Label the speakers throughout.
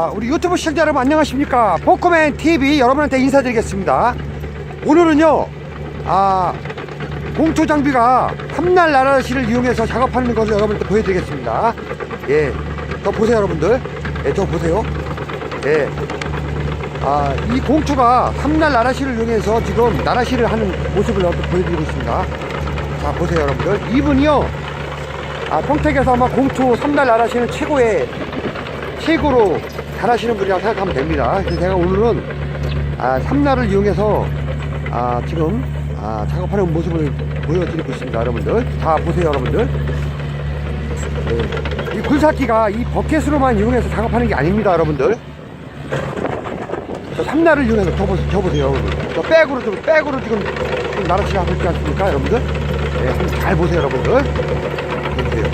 Speaker 1: 아, 우리 유튜브 시청자 여러분 안녕하십니까? 포커맨 TV 여러분한테 인사드리겠습니다. 오늘은요, 아, 공투 장비가 탐날 나라시를 이용해서 작업하는 것을 여러분한테 보여드리겠습니다. 예, 저 보세요, 여러분들. 예, 저 보세요. 예. 아, 이 공투가 삼날 나라시를 이용해서 지금 나라시를 하는 모습을 보여드리고 있습니다. 자, 보세요, 여러분들. 이분이요, 아, 평택에서 아마 공투 삼날 나라시는 최고의 최고로 잘하시는 분이라고 생각하면 됩니다. 그래서 제가 오늘은 아, 삼날을 이용해서 아, 지금 아, 작업하는 모습을 보여드리고 있습니다, 여러분들. 다 보세요, 여러분들. 네. 이 굴삭기가 이 버켓으로만 이용해서 작업하는 게 아닙니다, 여러분들. 저 삼날을 이용해서 저, 보세요, 저 보세요, 여러분. 저 백으로 좀 백으로 지금 좀 나라치가 하고 있지 않습니까, 여러분들? 네, 잘 보세요, 여러분들. 저 보세요.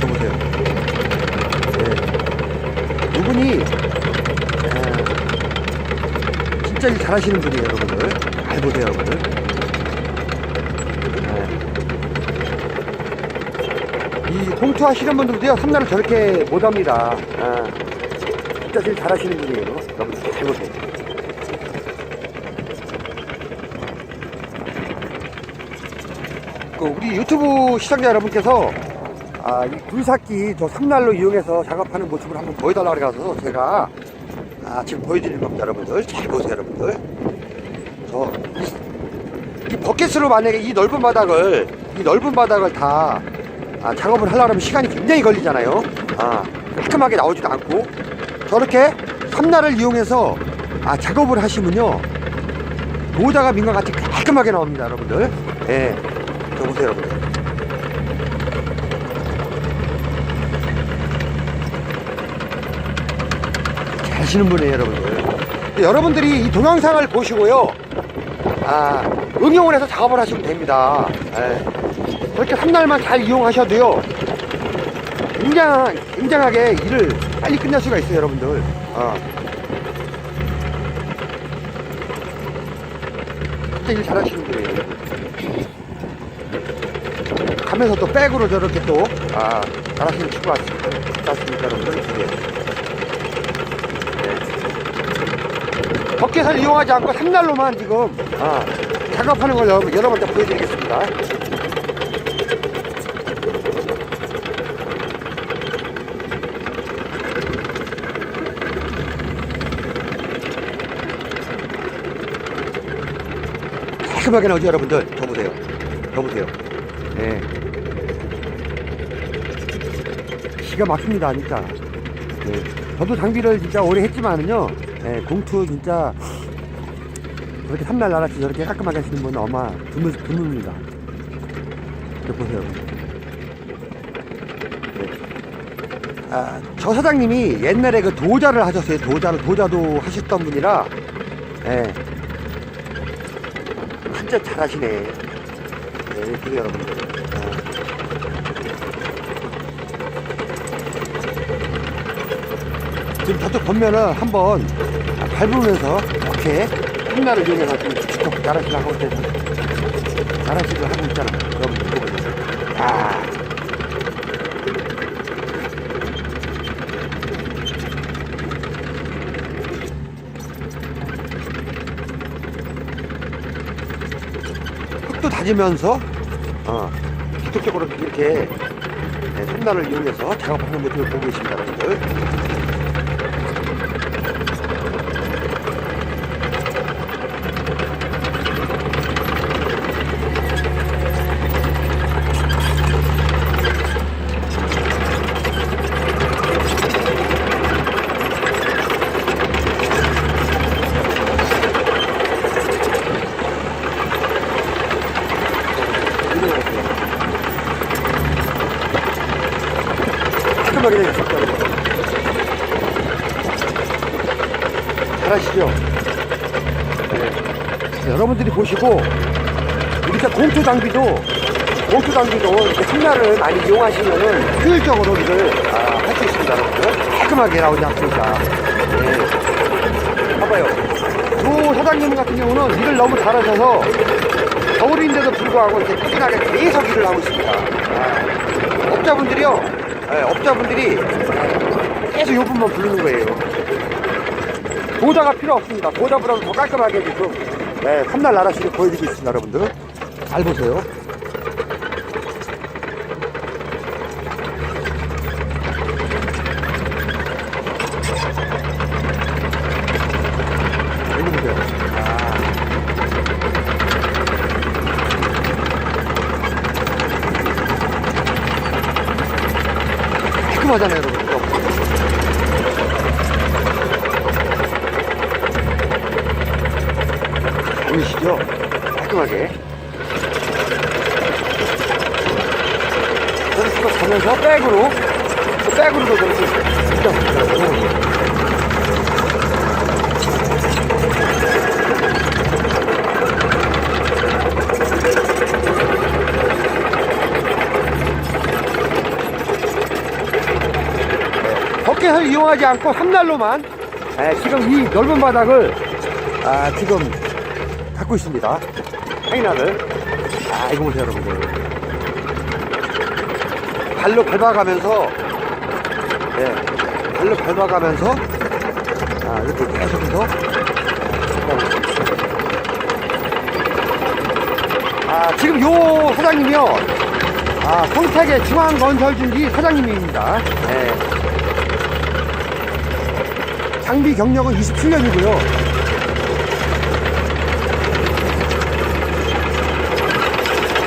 Speaker 1: 저 보세요. 네. 이분이 아, 진짜 일 잘하시는 분이에요, 여러분들. 잘 보세요, 여러분들. 네. 이 공투 하시는 분들도요, 삼날을 저렇게 못 합니다. 아, 진짜 제일 잘하시는 분이에요. 여러분들 잘 보세요. 그 우리 유튜브 시청자 여러분께서 아, 이 굴삭기 저 삼날로 이용해서 작업하는 모습을 한번 보여달라고 그래서 제가 아, 지금 보여드리는 겁니다, 여러분들. 잘 보세요, 여러분들. 저, 이, 이 버켓으로 만약에 이 넓은 바닥을, 이 넓은 바닥을 다 아, 작업을 하려면 시간이 굉장히 걸리잖아요. 아, 깔끔하게 나오지도 않고. 저렇게 삼날을 이용해서 아, 작업을 하시면요. 모자가 민과 같이 깔끔하게 나옵니다, 여러분들. 예. 저 보세요, 여러분들. 잘하시는 분이에요, 여러분들. 여러분들이 이 동영상을 보시고요. 아, 응용을 해서 작업을 하시면 됩니다. 예. 그렇게 3날만 잘 이용하셔도요. 굉장한, 굉장하게 일을 빨리 끝낼 수가 있어요, 여러분들. 어. 진짜 일 잘하시는 분이에요. 가면서 또 백으로 저렇게 또, 아, 잘하시는 친구 같습니다. 맞습니까, 여러분들? 예. 버켓을 이용하지 않고 삼날로만 지금 아, 작업하는 걸 여러분, 여러분한테 보여드리겠습니다. 깔끔하게 나오죠 여러분들 저 보세요 저 보세요 예. 기가 막힙니다 진짜 예. 저도 장비를 진짜 오래 했지만은요 예, 공투 진짜 그렇게 삼날 나라치 저렇게 깔끔하게 하시는 분은 아마 드물, 저 보세요 예. 아, 저 사장님이 옛날에 그 도자를 하셨어요 도자를 도자도 하셨던 분이라 예. 진짜 잘하시네. 네, 그래요, 여러분들. 지금 저쪽 보면은 한번 밟으면서 이렇게 홈나를 이용해서 지금 쭉 나라시를 하고 있잖아. 나라시를 하고 있잖아. 여러분, 이거 보세요. 아. 흙도 다지면서 어, 기독적으로 이렇게 네, 손날을 이용해서 작업하는 모습을 보고 계십니다 여러분들 깔끔하게 되겠습니다 여러분 잘하시죠? 네. 보시고 이렇게 공투 장비도 공투 장비도 이렇게 손날을 많이 이용하시면은 효율적으로 일을 아, 할 수 있습니다 여러분들 깔끔하게 나오지 않습니까 네. 봐봐요 조 사장님 같은 경우는 일을 너무 잘하셔서 겨울인데도 불구하고 이렇게 꾸준하게 계속 일을 하고 있습니다 아, 업자분들이요 예, 업자분들이 계속 요 분만 부르는 거예요. 보자가 필요 없습니다. 보자보다 더 깔끔하게 지금 예, 삼날 나라시를 보여주고 있습니다, 여러분들. 잘 보세요. 여기 보세요. 아. 깔끔하잖아요, 여러분. 이거. 보이시죠? 깔끔하게. 또 가면서 백으로, 또 백으로도. 진짜. 덮개를 이용하지 않고 삼날로만 에, 지금 이 넓은 바닥을 아, 지금 갖고 있습니다. 하이나를. 아, 이거 보세요, 여러분들. 발로 밟아가면서, 예, 발로 밟아가면서, 아, 이렇게 계속해서, 아, 지금 요 사장님이요, 아, 성택의 중앙건설중기 사장님입니다. 예. 장비 경력은 27년이고요.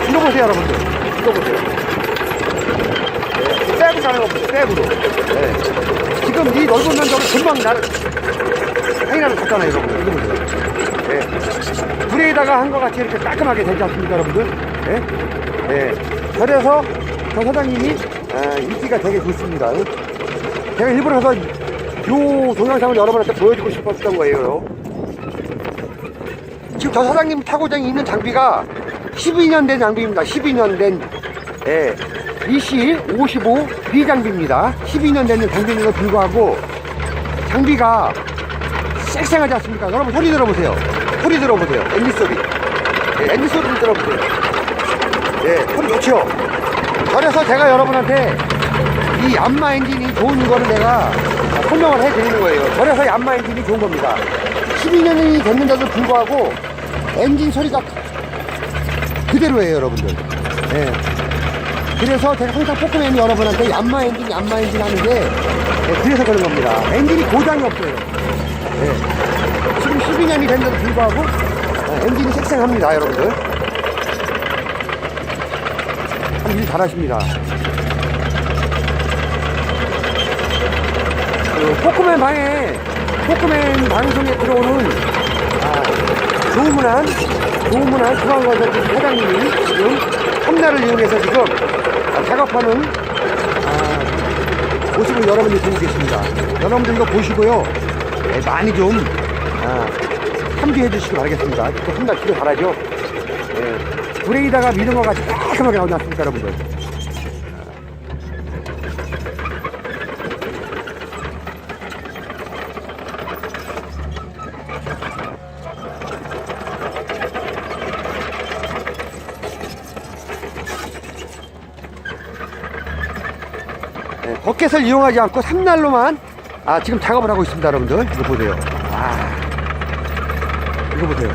Speaker 1: 이거 보세요, 여러분들. 이거 보세요. 네, 가는 거 보세요, 백으로. 네. 지금 이 넓은 면적을 금방 나를, 하이나를 갔잖아요, 여러분들. 이거 보세요. 네. 불에다가 한 것 같이 이렇게 깔끔하게 되지 않습니까, 여러분들? 네. 네. 그래서 저 사장님이 아, 인기가 되게 좋습니다. 제가 일부러 가서 요 동영상을 여러분한테 보여주고 싶었던 거예요. 지금 저 사장님 타고장 있는 장비가 12년 된 장비입니다. 12년 된, 예, EC 55 B 장비입니다. 12년 된 장비임에도 불구하고 장비가 쌩쌩하지 않습니까? 여러분 소리 들어보세요. 소리 들어보세요. 엔진 소리. 예, 엔진 소리 좀 들어보세요. 예, 소리 좋죠? 그래서 제가 여러분한테 이 얀마 엔진이 좋은 거를 내가 설명을 해드리는 거예요. 그래서 얀마 엔진이 좋은 겁니다. 12년이 됐는데도 불구하고 엔진 소리가 그대로예요, 여러분들. 예. 그래서 제가 항상 포크맨이 여러분한테 얀마 엔진, 얀마 엔진 하는 게 예, 그래서 그런 겁니다. 엔진이 고장이 없어요. 예. 지금 12년이 됐는데도 불구하고 예, 엔진이 쌩쌩합니다, 여러분들. 참일 잘하십니다. 그 포크맨 방에 포크맨 방송에 들어오는 아, 조문한 조문한 중앙건설 사장님이 지금 험나를 이용해서 지금 아, 작업하는 아, 모습을 여러분이 보고 계십니다. 여러분들 이거 보시고요 예, 많이 좀 아, 참조해 주시기 바라겠습니다. 또 험나 기도 잘하죠. 예, 브레이다가 미는 것 같이 깔끔하게 나오지 않습니까, 여러분들? 네, 버켓을 이용하지 않고 삼날로만 아, 지금 작업을 하고 있습니다, 여러분들. 이거 보세요. 아, 이거 보세요.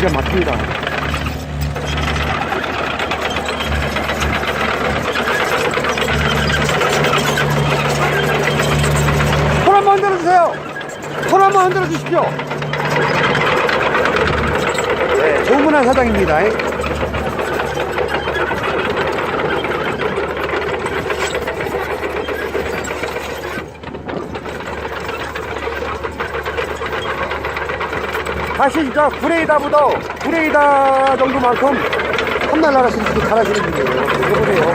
Speaker 1: 기가 막힙니다. 손 한번 흔들어 주세요. 손 주십시오. 네, 조문한 사장입니다. 사실 저 구레이다보다 구레이다 정도만큼 험날 나가시는 분이 잘하시는 분이에요. 보세요.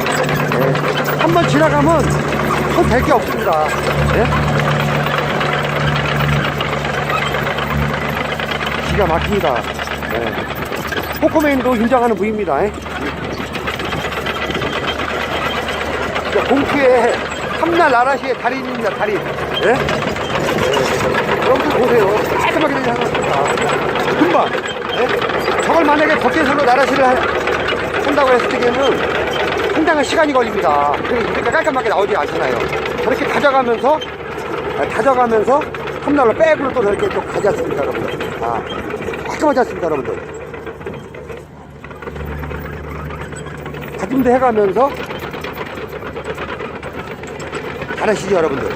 Speaker 1: 네. 한번 지나가면 손댈게 없습니다. 네? 기가 막힙니다. 네. 포커맨도 인정하는 부위입니다. 예? 자, 공투의 삼날 나라시의 달인입니다, 달인. 예? 예. 여러분들 보세요. 깔끔하게 되지 않았습니까? 금방. 예? 저걸 만약에 법계설로 나라시를 하- 한다고 했을 때에는 상당한 시간이 걸립니다. 이렇게 깔끔하게 나오지 않잖아요. 저렇게 다져가면서, 아, 다져가면서 삼날로 백으로 또 저렇게 또 가지 않습니까, 여러분들? 아, 깔끔하지 않습니까, 여러분들? 다짐도 해가면서 잘하시죠 여러분들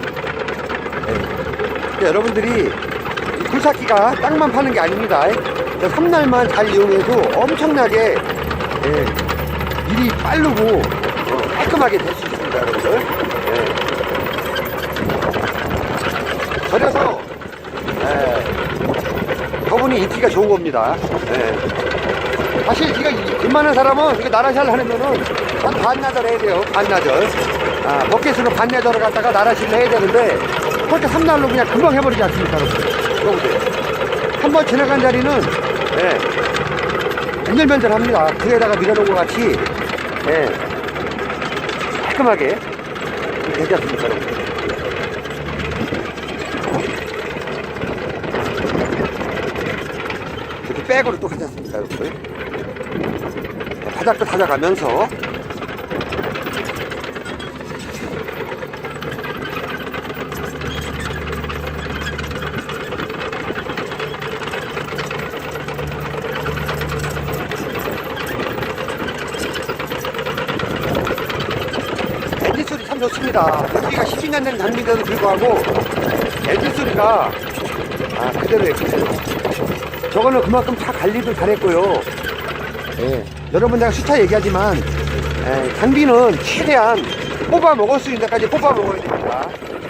Speaker 1: 네. 여러분들이 이 굴삭기가 땅만 파는 게 아닙니다 3날만 잘 이용해도 엄청나게 예, 일이 빠르고 어, 깔끔하게 될 수 있습니다 여러분들 예. 그래서 예, 인기가 좋은 겁니다 예. 사실 이거 웬만한 사람은 이거 나라시를 하려면은 한 반나절 해야 돼요. 반나절. 아, 버켓으로 반나절을 갖다가 나라시를 해야 되는데 그렇게 3날로 그냥 금방 해버리지 않습니까, 여러분? 이거 보세요. 한번 지나간 자리는 예, 면절면절 합니다. 그에다가 밀어놓은 것 같이 예, 깔끔하게 되지 않습니까, 여러분? 이렇게 백으로 또 하지 않습니까, 여러분? 바닥도 찾아가면서 엔진 소리 참 좋습니다. 여기가 12년 된 장비인데도 불구하고 엔진 소리가 아 그대로예요. 그대로. 저거는 그만큼 차 관리도 잘했고요. 예. 여러분 내가 수차 얘기하지만 예, 장비는 최대한 뽑아 먹을 수 있는 데까지 뽑아 먹어야 됩니다.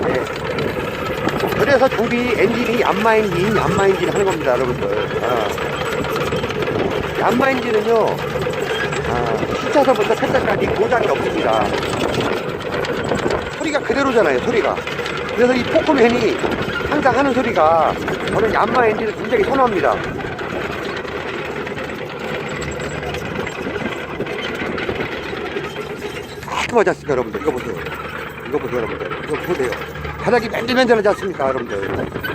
Speaker 1: 예. 그래서 장비 엔진이 얀마 엔진, 얀마 엔진 하는 겁니다, 여러분들. 아. 얀마 엔진은요, 아, 숫자서부터 패자까지 고장이 없습니다. 소리가 그대로잖아요, 소리가. 그래서 이 포크맨이 항상 하는 소리가 저는 얀마 엔진을 굉장히 선호합니다. 깔끔하지 않습니까 여러분들? 이거 보세요. 이거 보세요 여러분들. 이거 보세요. 바닥이 맨들맨들하지 않습니까 여러분들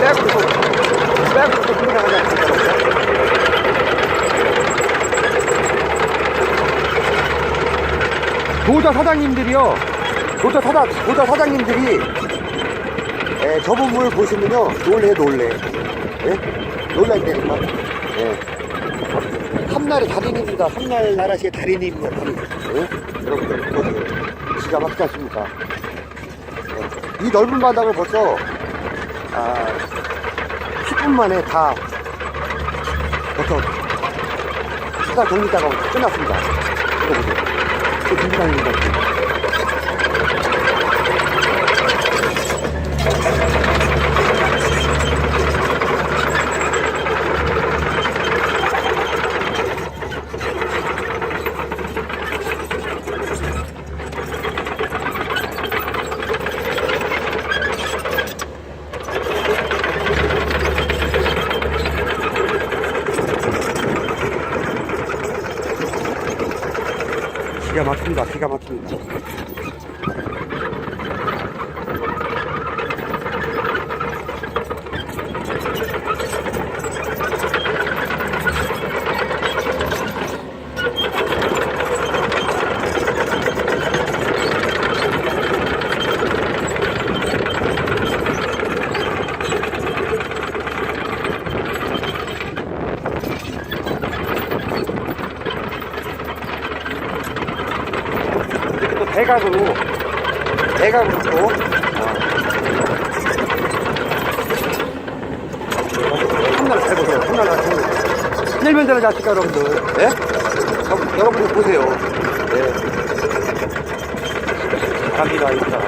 Speaker 1: 백으로 또 백으로 또 들어가지 않습니까 여러분들 도자 사장님들이요. 도자 사장 도자 사장님들이 예, 저 부분을 보시면요. 놀래 놀래 예? 놀랄 때니까 예. 삼날의 달인입니다. 삼날 나라시의 달인입니다. 달인 예? 여러분들 보세요. 기가 막히지 않습니까? 예. 이 넓은 바닥을 벌써 아, 10분 만에 다 벌써 수사 정리 작업 끝났습니다. 보세 요그 준비장입니다 대각으로 대각으로 또 한날 잘 보세요 한날 잘 보세요 일면전을 자식가 여러분들 예? 저- 여러분들 보세요 예. 잘합니다 진짜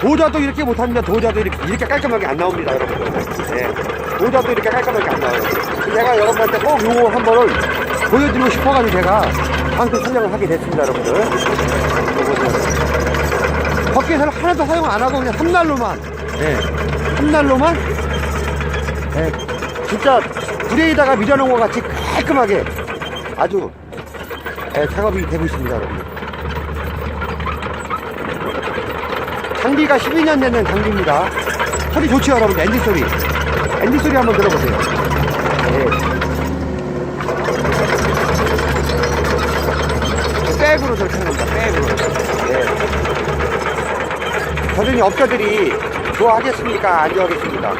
Speaker 1: 도자도 이렇게 못합니다. 도자도 이렇게, 이렇게 깔끔하게 안 나옵니다, 여러분들. 네. 도자도 이렇게 깔끔하게 안 나와요. 제가 여러분한테 꼭 요거 한 번을 보여드리고 싶어가지고 제가 방송 촬영을 하게 됐습니다, 여러분들. 밖에서는 하나도 사용 안 하고 그냥 삼날로만, 네. 삼날로만, 네. 진짜 불에다가 밀어놓은 것 같이 깔끔하게 아주 네, 작업이 되고 있습니다, 여러분들. 장비가 12년 되는 장비입니다. 소리 좋죠, 여러분? 엔진 소리. 엔진 소리 한번 들어보세요. 백으로 하는 겁니다, 백으로. 네. 저전히 업자들이 좋아하겠습니까? 안 좋아하겠습니까?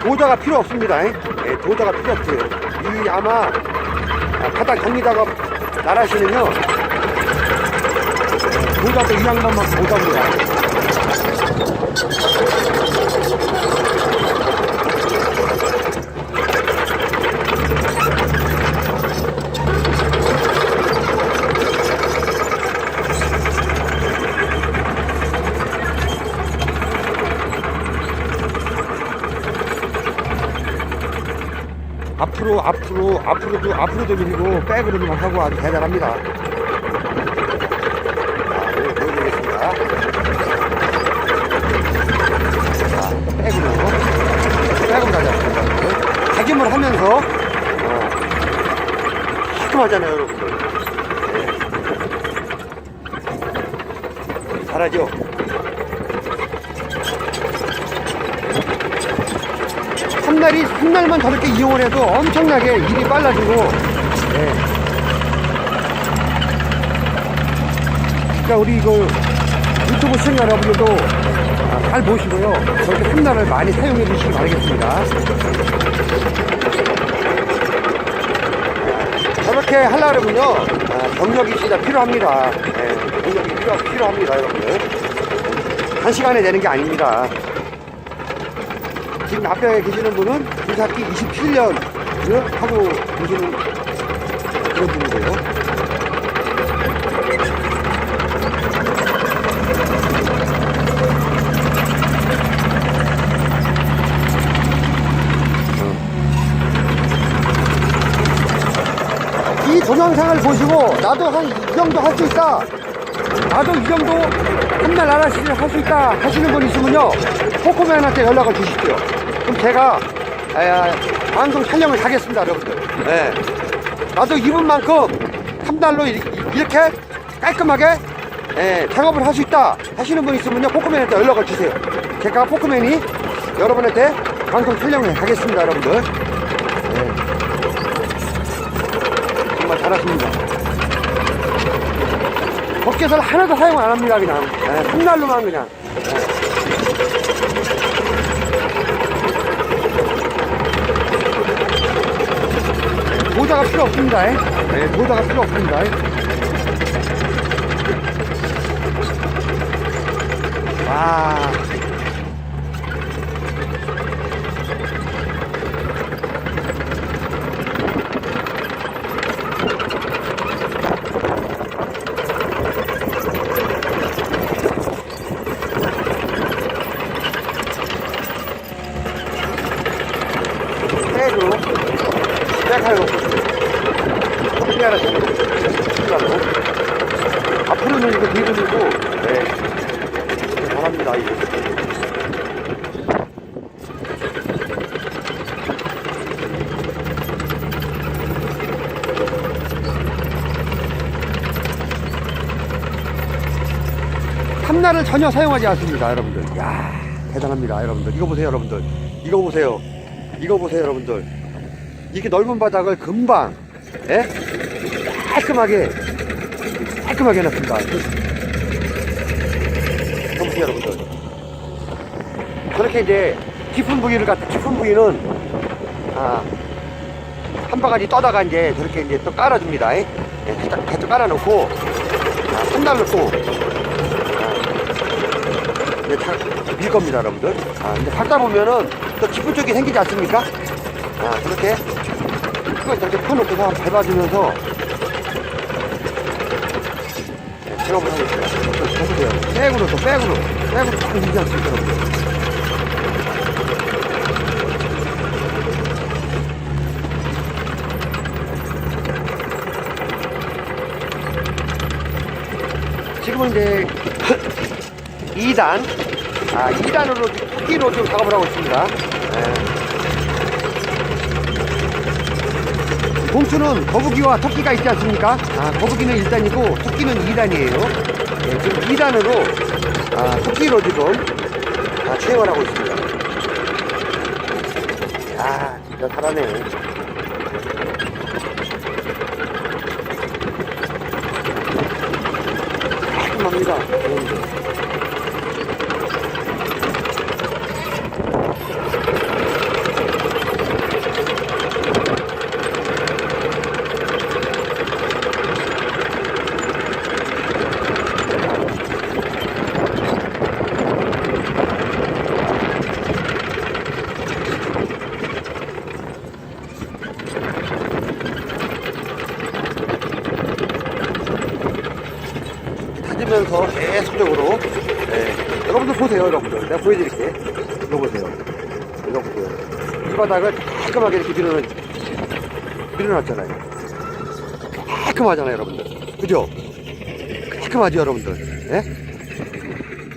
Speaker 1: 도자가 필요 없습니다. 네, 도자가 필요 없어요. 이 아마 아, 바닥 정리작업 나라시는요 도자도 이 양반만 도자입니다. 앞으로 앞으로 앞으로도 앞으로도 밀고 백으로도 하고 아주 대단합니다. 자, 이거 보여드리겠습니다. 자, 백으로 백으로 가자. 각임을 하면서 어, 깔끔하잖아요, 여러분들. 네. 잘하죠? 한 날이 한 날만 저렇게 이용을 해도 엄청나게 일이 빨라지고 예. 그러니까 우리 이거 유튜브 시청자 여러분들도 아, 잘 보시고요. 저렇게 한 날을 많이 사용해 주시기 바라겠습니다. 저렇게 하려면요 아, 경력이 진짜 필요합니다. 예, 경력이 필요, 필요합니다 여러분들. 단시간에 되는 게 아닙니다 지금 앞에 계시는 분은 군사학기 27년을 하고 계시는 그런 분이고요. 이 동영상을 보시고 나도 한 이 정도 할 수 있다. 나도 이 정도 한날 나라시를 할수 있다 하시는 분 있으면요 코코맨한테 연락을 주십시오 그럼 제가 에, 방송 촬영을 하겠습니다 여러분들 네. 나도 이분만큼 한 달로 이- 이렇게 깔끔하게 예, 작업을 할 수 있다 하시는 분 있으면요 포크맨한테 연락을 주세요 제가 포크맨이 여러분한테 방송 촬영을 하겠습니다 여러분들 네. 정말 잘하십니다 밖에서는 하나도 사용 안 합니다, 그냥. 예, 손날로만 그냥. 예. 도자가 필요 없습니다. 예, 도자가 필요 없습니다. 와. 백으로 백하고 신기하다 앞으로는 이거 뒤로 밀고 네 잘합니다 이거 탐나를 전혀 사용하지 않습니다 여러분들. 야 대단합니다 여러분들. 이거 보세요 여러분들. 이거 보세요. 이거 보세요 여러분들. 이게 넓은 바닥을 금방 예? 깔끔하게 깔끔하게 해놨습니다. 이거 보세요 여러분들. 저렇게 이제 깊은 부위를 갖다 깊은 부위는 아, 한 바가지 떠다가 이제 저렇게 이제 또 깔아줍니다 예? 예, 살짝, 깔아놓고 아, 손날로 또 이제 다 밀 겁니다, 여러분들. 아, 이제 밟다 보면은 또 깊은 쪽이 생기지 않습니까? 아, 그렇게 그걸 이렇게 펴놓고서 밟아주면서 작업을 하고 있습니다. 보세요. 백으로 또 백으로 백으로 딱 밀지 않습니까 여러분? 지금은 이제 2단, 아, 2단으로, 토끼로 좀 작업을 하고 있습니다. 예. 봉투는 거북이와 토끼가 있지 않습니까? 아, 거북이는 1단이고, 토끼는 2단이에요. 예, 지금 2단으로, 아, 토끼로 지금, 아, 채용을 하고 있습니다. 야, 진짜 잘하네. 깔끔합니다. 음. 다지면서 계속적으로 예, 여러분들 보세요 여러분들 내가 보여드릴게 이거 보세요 이거 보세요 이 바닥을 깔끔하게 이렇게 밀어넣, 밀어놨잖아요 깔끔하잖아요 여러분들 그죠? 깔끔하죠 여러분들 예?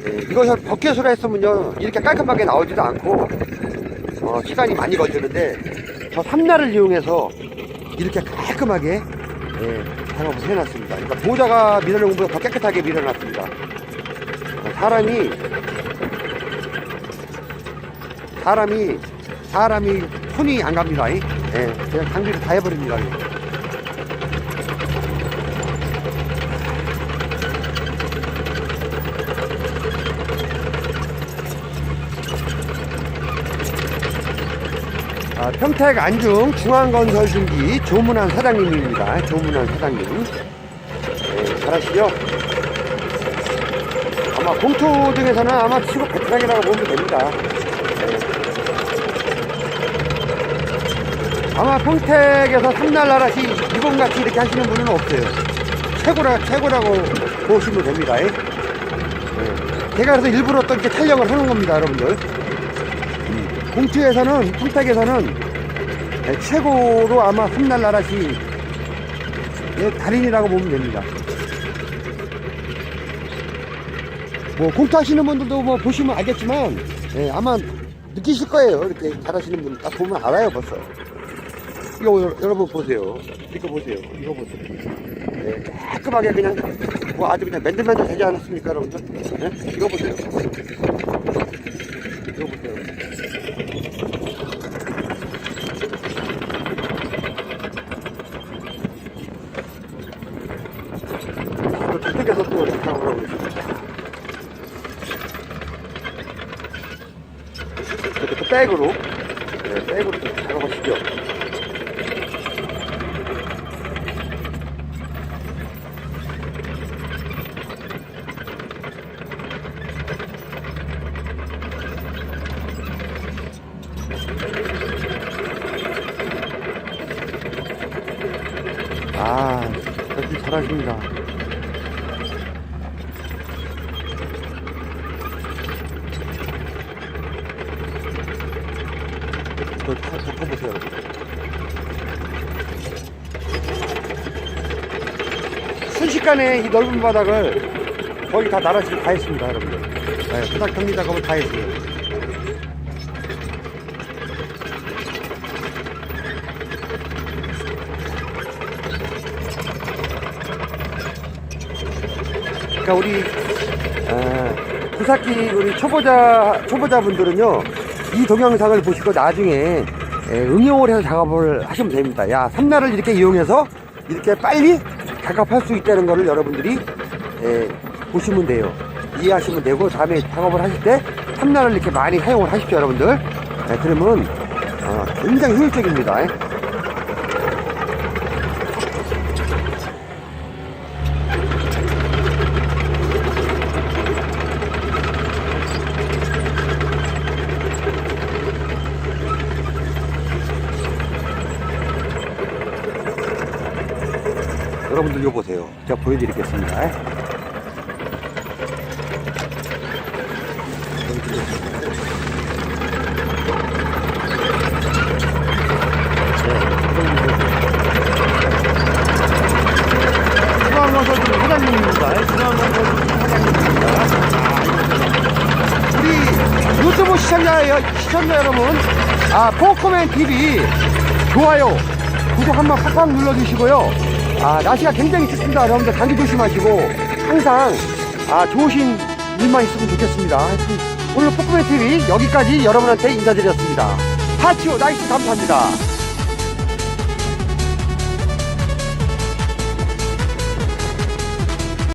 Speaker 1: 예, 이거 벽개수라 했으면요 이렇게 깔끔하게 나오지도 않고 어, 시간이 많이 걸리는데 저 삼날을 이용해서 이렇게 깔끔하게 예, 작업을 해놨습니다. 그러니까 보자가 밀어놓은 것보다 더 깨끗하게 밀어놨습니다. 어, 사람이 사람이 사람이 손이 안 갑니다. 예, 그냥 장비를 다 해버립니다. 아, 평택 안중 중앙건설 중기 조문환 사장님입니다. 조문환 사장님. 네, 잘하시죠? 아마 공투 중에서는 아마 치고 베테랑이라고 보면 됩니다. 아마 평택에서 삼날 나라시 이번같이 이렇게 하시는 분은 없어요. 최고라, 최고라고 보시면 됩니다. 네. 제가 그래서 일부러 또 이렇게 촬영을 하는 겁니다, 여러분들. 공투에서는 평택에서는 네, 최고로 아마 삼날 나라시 의 달인이라고 보면 됩니다. 뭐 공투 하시는 분들도 뭐 보시면 알겠지만 예, 아마 느끼실 거예요. 이렇게 잘하시는 분 딱 보면 알아요 벌써. 이거 여- 여러분 보세요. 이거 보세요. 이거 보세요. 예, 깔끔하게 그냥 뭐 아주 그냥 맨들맨들 되지 않았습니까, 여러분들? 예? 이거 보세요. 이거 보세요. 또 주택에서 또 작업을 하고 있습니다. 이렇게 또 백으로, 네, 백으로 또 작업하시죠. 아, 역시 잘하십니다. 저 타, 저 타보세요. 순식간에 이 넓은 바닥을 거의 다 나라시를 다 했습니다, 여러분들. 네, 바닥 정리 작업을 다 했어요. 그러니까 우리 아, 구사키 우리 초보자 초보자분들은요 이 동영상을 보시고 나중에 에, 응용을 해서 작업을 하시면 됩니다. 야 삼날을 이렇게 이용해서 이렇게 빨리 작업할 수 있다는 것을 여러분들이 에, 보시면 돼요. 이해하시면 되고 다음에 작업을 하실 때 삼날을 이렇게 많이 사용을 하십시오, 여러분들. 에, 그러면 어, 굉장히 효율적입니다. 여러분들 이거 보세요. 제가 보여드리겠습니다. 우리 유튜브 시청자, 시청자 여러분, 아, 포크맨 TV 좋아요, 구독 한번 팍팍 눌러주시고요. 아, 날씨가 굉장히 춥습니다. 여러분들 감기 조심하시고, 항상, 아, 좋으신 일만 있으면 좋겠습니다. 오늘 포커맨 TV 여기까지 여러분한테 인사드렸습니다. 하치오 나이스 감사합니다.